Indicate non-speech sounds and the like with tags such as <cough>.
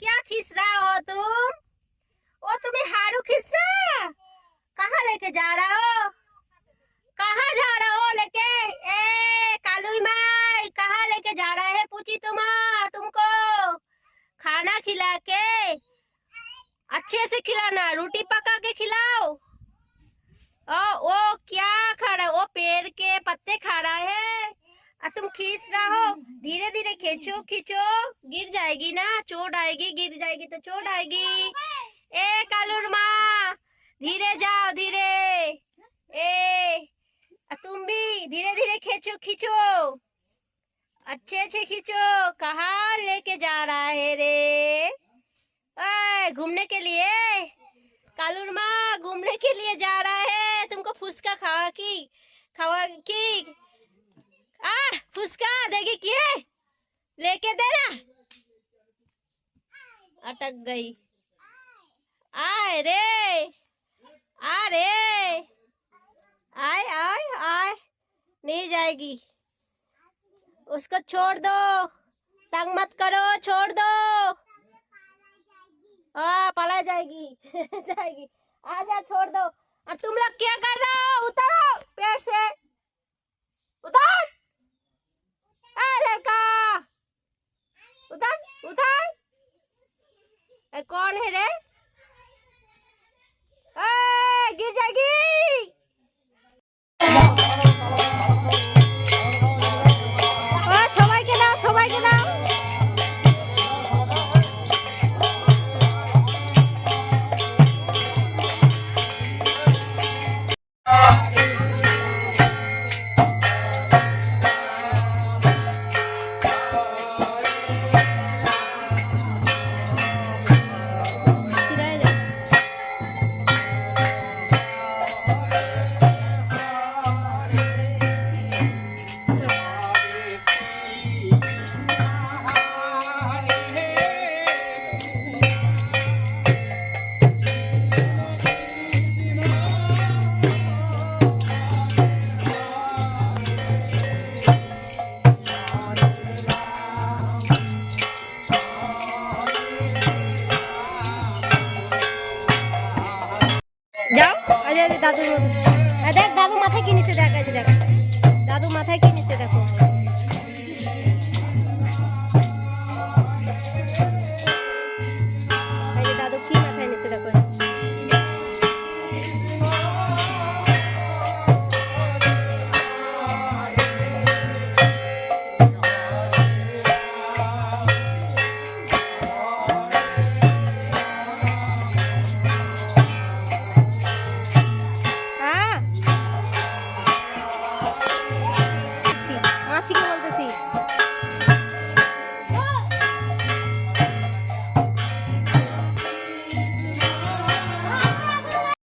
क्या खींच रहा हो तुम? ओ तुम्हें हारू खींच रहा कहाँ लेके जा रहा हो? कहाँ जा रहा हो लेके? ए, कालू माई, कहाँ लेके जा रहा है पूछी तुम, तुमको? खाना खिला के? अच्छे से खिलाना, रोटी पका के खिलाओ। ओ, वो क्या खा रहा है? वो पेड़ के पत्ते खा रहा है? और तुम खींच रहा हो। धीरे धीरे खींचो खींचो। गिर जाएगी ना, चोट आएगी, गिर जाएगी तो चोट आएगी। ए, कालूर माँ, धीरे जाओ, धीरे। ए तुम भी धीरे धीरे खींचो खींचो। अच्छे अच्छे खींचो। कहा लेके जा रहा है रे? घूमने के लिए? कालूर माँ, घूमने के लिए जा रहा है। तुमको फुसका खावा की खावा की? आ देगी किए लेके देना अटक गई। आए रे। आ रे। आए आए आए। नहीं जाएगी। उसको छोड़ दो। तंग मत करो, छोड़ दो। हाँ पला जाएगी। <laughs> जाएगी। आजा छोड़ दो। और तुम लोग क्या कर रहे हो उतरो पेड़ से उतर ए लड़का उतर उतर ए, कौन है रे? দাদু। দেখ দাদু মাথায় কিনেছে দেখ।